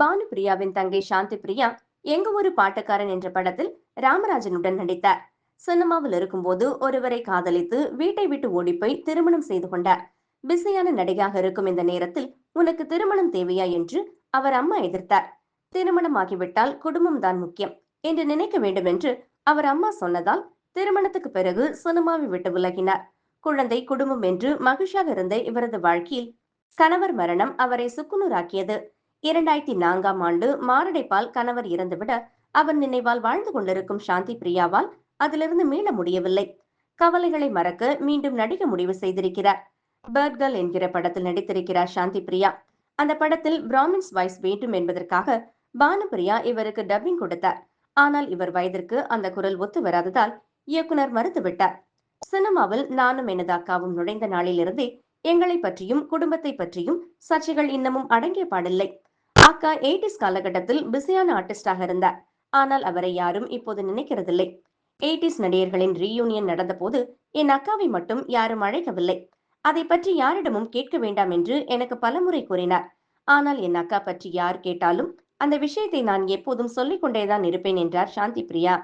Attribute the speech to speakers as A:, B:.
A: பானுபிரியாவின் தங்கை சாந்தி பிரியா எங்க ஒரு பாட்டுக்காரன் என்ற படத்தில் ராமராஜனுடன் நடித்தார். சினிமாவில் இருக்கும்போது ஒருவரை காதலித்து வீட்டை விட்டு ஓடிப்போய் திருமணம் செய்து கொண்டார். பிஸியான நடிகையாக இருக்கும் இந்த நேரத்தில் உனக்கு திருமணம் தேவையா என்று அவர் அம்மா எதிர்த்தார். திருமணம் ஆகிவிட்டால் குடும்பம் தான் முக்கியம் என்று நினைக்க வேண்டும் என்று அவர் அம்மா சொன்னதால் திருமணத்துக்கு பிறகு சினிமாவை விட்டு விலகினார். குழந்தை குடும்பம் என்று மகிழ்ச்சியாக இருந்த இவரது வாழ்க்கையில் கணவர் மரணம் அவரை சுக்குநூறாக்கியது. இரண்டாயிரத்தி நான்காம் ஆண்டு மாரடைப்பால் கணவர் இறந்துவிட அவர் நினைவால் வாழ்ந்து கொண்டிருக்கும் சாந்தி பிரியாவால் அதிலிருந்து மீள முடியவில்லை. கவலைகளை மறக்க மீண்டும் நடிக்க முடிவு செய்திருக்கிறார். பேர்ட் என்கிற படத்தில் நடித்திருக்கிறார் சாந்தி பிரியா. அந்த படத்தில் பிராமின்ஸ் வாய்ஸ் வேண்டும் என்பதற்காக பானுபிரியா இவருக்கு டப்பிங் கொடுத்தார். ஆனால் இவர் வயதிற்கு அந்த குரல் ஒத்து வராததால் இயக்குனர் மறுத்துவிட்டார். சினிமாவில் நானும் எனது அக்காவும் நுழைந்த நாளிலிருந்தே எங்களை பற்றியும் குடும்பத்தை பற்றியும் சர்ச்சைகள் இன்னமும் அடங்கிய பாடில்லை. அக்கா எயிட்டிஸ் காலகட்டத்தில் பிஸியான ஆர்டிஸ்டாக இருந்தார். ஆனால் அவரை யாரும் இப்போது நினைக்கிறதில்லை. எயிட்டிஸ் நடிகர்களின் ரீயூனியன் நடந்தபோது என் அக்காவை மட்டும் யாரும் அழைக்கவில்லை. அதை பற்றி யாரிடமும் கேட்க வேண்டாம் என்று எனக்கு பலமுறை கூறினார். ஆனால் என் அக்கா பற்றி யார் கேட்டாலும் அந்த விஷயத்தை நான் எப்போதும் சொல்லிக் கொண்டேதான் இருப்பேன் என்றார் சாந்தி பிரியா.